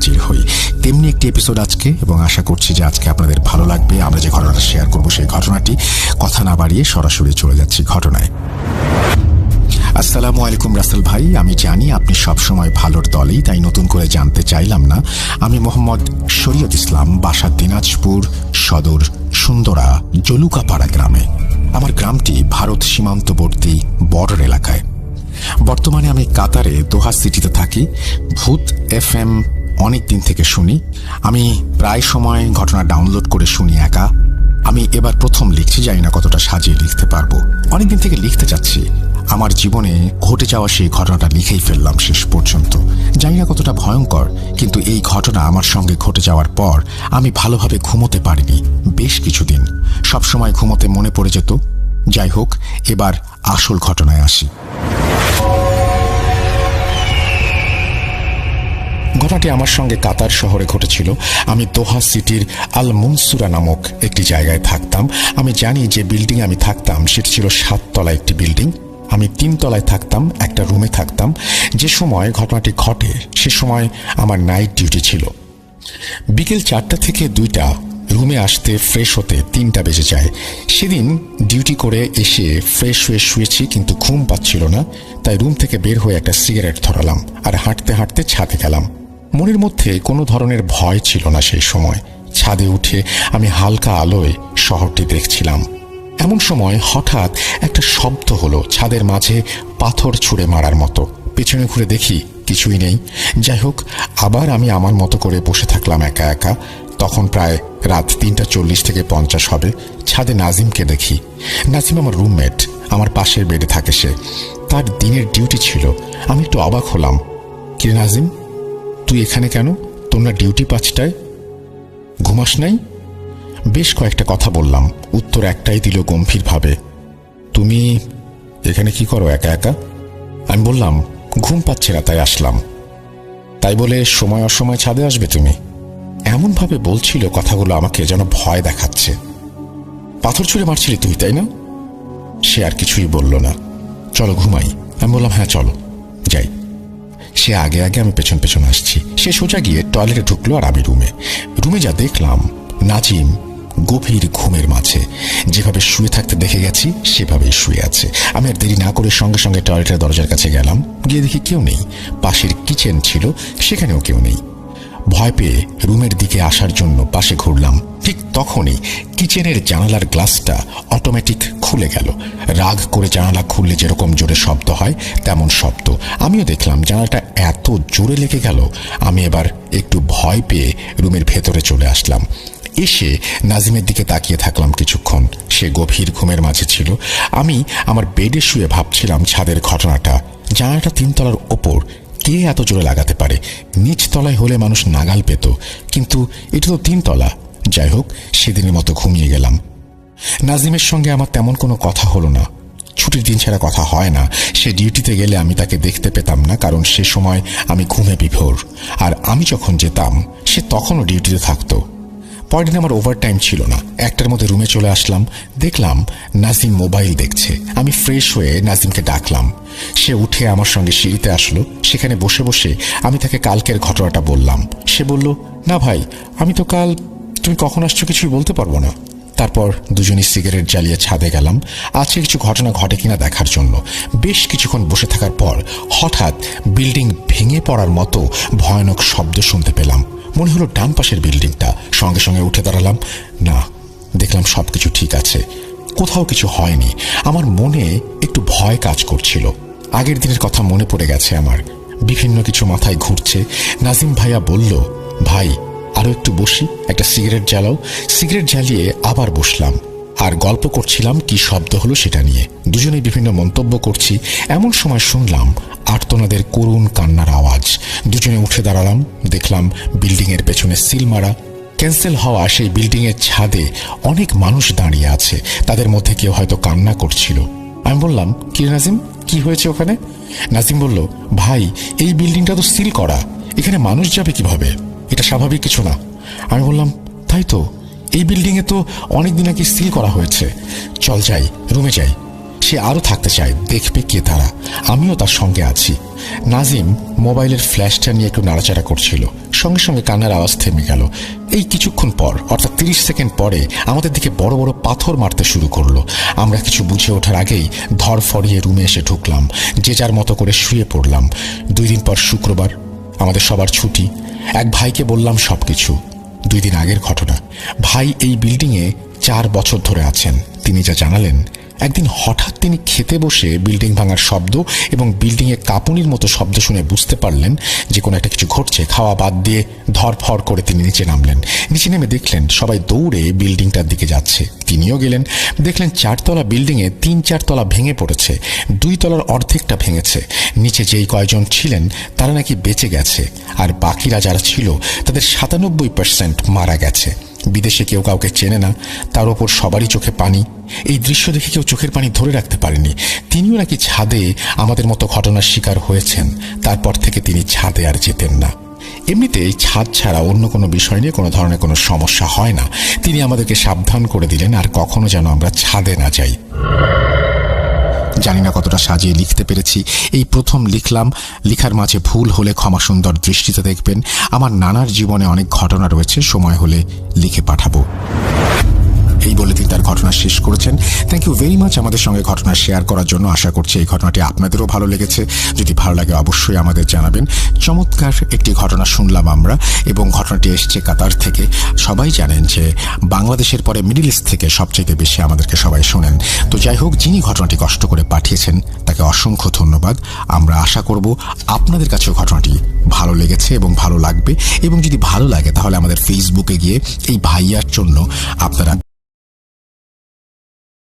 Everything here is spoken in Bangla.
হাজির হই। তেমনি একটি এপিসোড আজকে, এবং আশা করছি যে আজকে আপনাদের ভালো লাগবে। আমরা যে ঘটনাটা শেয়ার করব সেই ঘটনাটি, কথা না বাড়িয়ে সরাসরি চলে যাচ্ছি ঘটনায়। আসসালামু আলাইকুম রাসেল ভাই, আমি জানি আপনি সবসময় ভালোর দলেই, তাই নতুন করে জানতে চাইলাম না। আমি মোহাম্মদ শরীয়ত ইসলাম বাসা দিনাজপুর সদর সুন্দরা, জলুকাপাড়া গ্রামে। আমার গ্রামটি ভারত সীমান্তবর্তী বর্ডার এলাকায়। বর্তমানে আমি কাতারে দোহা সিটিতে থাকি। ভূত এফ এম অনেক দিন থেকে শুনি। আমি প্রায় সময় ঘটনা ডাউনলোড করে শুনি একা। আমি এবার প্রথম লিখছি, জানি না কতটা সাজিয়ে লিখতে পারব। অনেকদিন থেকে লিখতে চাচ্ছি। আমার জীবনে ঘটে যাওয়া সেই ঘটনাটা লিখেই ফেললাম শেষ পর্যন্ত। জানি না কতটা ভয়ঙ্কর, কিন্তু এই ঘটনা আমার সঙ্গে ঘটে যাওয়ার পর আমি ভালোভাবে ঘুমোতে পারিনি। বেশ কিছুদিন। সবসময় ঘুমোতে মনে পড়ে যেত। যাই হোক, এবার আসল ঘটনায় আসি। ঘটনাটি আমার সঙ্গে কাতার শহরে ঘটেছিল। আমি দোহা সিটির আল মুনসুরা নামক একটি জায়গায় থাকতাম। আমি জানি যে বিল্ডিং আমি থাকতাম, সেটি ছিল সাততলা একটি বিল্ডিং। আমি তিনতলায় থাকতাম, একটা রুমে থাকতাম। যে সময় ঘটনাটি ঘটে, সে সময় আমার নাইট ডিউটি ছিল। বিকেল চারটা থেকে দুইটা, রুমে আসতে ফ্রেশ হতে তিনটা বেজে যায়। সেদিন ডিউটি করে এসে ফ্রেশ হয়ে শুয়েছি, কিন্তু ঘুম পাচ্ছিল না। তাই রুম থেকে বের হয়ে একটা সিগারেট ধরালাম আর হাঁটতে হাঁটতে ছাদে গেলাম। মনের মধ্যে কোনো ধরনের ভয় ছিল না সেই সময়। ছাদে উঠে আমি হালকা আলোয় শহরটি দেখছিলাম। এমন সময় হঠাৎ একটা শব্দ হলো ছাদের মাঝে পাথর ছুঁড়ে মারার মতো। পেছনে ঘুরে দেখি কিছুই নেই। যাই হোক, আবার আমি আমার মতো করে বসে থাকলাম একা একা। তখন প্রায় রাত তিনটা চল্লিশ থেকে পঞ্চাশ হবে। ছাদে নাজিমকে দেখি। নাজিম আমার রুমমেট, আমার পাশের বেডে থাকে সে। তার দিনের ডিউটি ছিল। আমি একটু অবাক হলাম। কিরে নাজিম তুই এখানে কেন? তোমরা ডিউটি পাঁচটায় ঘুমাস নাই? বেশ কয়েকটা কথা বললাম। উত্তর একটাই দিল গম্ভীরভাবে। তুমি এখানে কি করো, একা একা? আমি বললাম, ঘুম পাচ্ছে না, তাই আসলাম। তাই বলে সময় অসময় ছাদে আসবে তুমি? এমনভাবে বলছিল, কথাগুলো আমাকে যেন ভয় দেখাচ্ছে। পাথর ছুঁড়ে মারছিলি তুই, তাই না? সে আর কিছুই বলল না। চলো, ঘুমাই। আমি বললাম হ্যাঁ চলো। সে আগে আগে আমি পেছন পেছন আসছি। সে সোজা গিয়ে টয়লেটে ঢুকলো আর আমি রুমে। রুমে যা দেখলাম, নাজিম গভীর ঘুমের মাঝে। যেভাবে শুয়ে থাকতে দেখে গেছি, সেভাবেই শুয়ে আছে। আমি আর দেরি না করে সঙ্গে সঙ্গে টয়লেটের দরজার কাছে গেলাম। গিয়ে দেখি কেউ নেই। পাশের কিচেন ছিল, সেখানেও কেউ নেই। ভয় পেয়ে রুমের দিকে আসার জন্য পাশে ঘুরলাম। ঠিক তখনই কিচেনের জানালার গ্লাসটা অটোমেটিক খুলে গেল। রাগ করে জানালা খুললে যেরকম জোরে শব্দ হয়, তেমন শব্দ। আমিও দেখলাম জানালাটা এত জোরে লেগে গেল, আমি এবার একটু ভয় পেয়ে রুমের ভেতরে চলে আসলাম। এসে নাজিমের দিকে তাকিয়ে থাকলাম কিছুক্ষণ। সে গভীর ঘুমের মাঝে ছিল। আমি আমার বেডে শুয়ে ভাবছিলাম ছাদের ঘটনাটা। জানালাটা তিনতলার ওপর কে এত জোরে লাগাতে পারে? নিচতলায় হলে মানুষ নাগাল পেত। কিন্তু এটা তো তিনতলা যাই হোক, সেদিনের মতো ঘুমিয়ে গেলাম। নাজিমের সঙ্গে আমার তেমন কোনো কথা হলো না। ছুটির দিন ছাড়া কথা হয় না। সে ডিউটিতে গেলে আমি তাকে দেখতে পেতাম না, কারণ সে সময় আমি ঘুমে বিভোর। আর আমি যখন যেতাম, সে তখনও ডিউটিতে থাকতো। পরের দিন আমার ওভারটাইম ছিল না। একটার মধ্যে রুমে চলে আসলাম। দেখলাম নাজিম মোবাইল দেখছে। আমি ফ্রেশ হয়ে নাজিমকে ডাকলাম। সে উঠে আমার সঙ্গে সিঁড়িতে আসলো। সেখানে বসে বসে আমি তাকে কালকের ঘটনাটা বললাম। সে বলল, না ভাই, আমি তো কাল, তুমি কখন আসছো কিছুই বলতে পারব না। তারপর দুজনই সিগারেট জ্বালিয়ে ছাদে গেলাম। আজকে কিছু ঘটনা ঘটে কিনা দেখার জন্য। বেশ কিছুক্ষণ বসে থাকার পর হঠাৎ বিল্ডিং ভেঙে পড়ার মতো ভয়ানক শব্দ শুনতে পেলাম। মনে হলো ডান পাশের বিল্ডিংটা। সঙ্গে সঙ্গে উঠে দাঁড়ালাম। না, দেখলাম সব কিছু ঠিক আছে। কোথাও কিছু হয়নি। আমার মনে একটু ভয় কাজ করছিল। আগের দিনের কথা মনে পড়ে গেছে আমার। বিভিন্ন কিছু মাথায় ঘুরছে। নাজিম ভাইয়া বলল, ভাই আরও একটু বসি, একটা সিগারেট জ্বালাও। সিগারেট জ্বালিয়ে আবার বসলাম। আর গল্প করছিলাম কি শব্দ হলো সেটা নিয়ে। দুজনেই বিভিন্ন মন্তব্য করছি। এমন সময় শুনলাম আর্তনাদের করুণ কান্নার আওয়াজ। দুজনে উঠে দাঁড়ালাম, দেখলাম বিল্ডিংয়ের পেছনে সিল মারা। ক্যান্সেল হওয়া সেই বিল্ডিংয়ের ছাদে অনেক মানুষ দাঁড়িয়ে আছে। তাদের মধ্যে কেউ হয়তো কান্না করছিল। আমি বললাম, কি নাজিম? কি হয়েছে ওখানে? নাজিম বলল, ভাই, এই বিল্ডিংটা তো সিল করা। এখানে মানুষ যাবে কীভাবে? এটা স্বাভাবিক কিছু না। আমি বললাম, তাই তো। এই বিল্ডিংয়ে তো অনেক দিন আগে সিল করা হয়েছে। চল যাই, রুমে যাই। সে আরও থাকতে চায়, দেখবে কে তারা। আমিও তার সঙ্গে আছি। নাজিম মোবাইলের ফ্ল্যাশটা নিয়ে একটু নাড়াচাড়া করছিল। সঙ্গে সঙ্গে কান্নার আওয়াজ থেমে গেল। এই কিছুক্ষণ পর, অর্থাৎ তিরিশ সেকেন্ড পরে, আমাদের দিকে বড় বড় পাথর মারতে শুরু করল। আমরা কিছু বুঝে ওঠার আগেই ধর ফরিয়ে রুমে এসে ঢুকলাম। যে যার মতো করে শুয়ে পড়লাম। দুই দিন পর শুক্রবার, আমাদের সবার ছুটি। এক ভাইকে বললাম সবকিছু। দুই দিন আগের ঘটনা। ভাই এই বিল্ডিংয়ে চার বছর ধরে আছেন। তিনি যা জানালেন, একদিন হঠাৎ তিনি খেতে বসে বিল্ডিং ভাঙার শব্দ এবং বিল্ডিংয়ে কাঁপুনির মতো শব্দ শুনে বুঝতে পারলেন যে কোনো একটা কিছু ঘটছে। খাওয়া বাদ দিয়ে ধরফর করে তিনি নিচে নামলেন। নিচে নেমে দেখলেন সবাই দৌড়ে বিল্ডিংটার দিকে যাচ্ছে। তিনিও গেলেন। দেখলেন চারতলা বিল্ডিংয়ে তিন চারতলা ভেঙে পড়েছে, দুই তলার অর্ধেকটা ভেঙেছে। নিচে যেই কয়জন ছিলেন, তারা নাকি বেঁচে গেছে, আর বাকিরা যারা ছিল, তাদের সাতানব্বই পার্সেন্ট মারা গেছে। বিদেশে কেউ কাউকে চেনে না, তার ওপর সবারই চোখে পানি। এই দৃশ্য দেখে কেউ চোখের পানি ধরে রাখতে পারেনি। তিনিও নাকি ছাদে আমাদের মতো ঘটনার শিকার হয়েছেন, তারপর থেকে তিনি ছাদে আর যেতেন না। এমনিতে ছাদ ছাড়া অন্য কোনো বিষয় নিয়ে কোনো ধরনের কোনো সমস্যা হয় না। তিনি আমাদেরকে সাবধান করে দিলেন, আর কখনো যেন আমরা ছাদে না যাই। জানি না কতটা সাজিয়ে লিখতে পেরেছি। এই প্রথম লিখলাম, লিখার মাঝে ভুল হলে ক্ষমা সুন্দর দৃষ্টিতে দেখবেন, আমার নানার জীবনে অনেক ঘটনা রয়েছে, সময় হলে লিখে পাঠাবো। এই বলে তিনি তার ঘটনা শেষ করেছেন। থ্যাংক ইউ ভেরি মাচ আমাদের সঙ্গে ঘটনা শেয়ার করার জন্য। আশা করছি এই ঘটনাটি আপনাদেরও ভালো লেগেছে। যদি ভালো লাগে অবশ্যই আমাদের জানাবেন। চমৎকার একটি ঘটনা শুনলাম আমরা এবং ঘটনাটি এসছে কাতার থেকে। সবাই জানেন যে বাংলাদেশের পরে মিডিল ইস্ট থেকে সবচেয়ে বেশি আমাদেরকে সবাই শোনেন। তো যাই হোক, যিনি ঘটনাটি কষ্ট করে পাঠিয়েছেন, তাকে অসংখ্য ধন্যবাদ। আমরা আশা করব আপনাদের কাছেও ঘটনাটি ভালো লেগেছে এবং ভালো লাগবে। এবং যদি ভালো লাগে তাহলে আমাদের ফেসবুকে গিয়ে এই ভাইয়ার জন্য আপনারা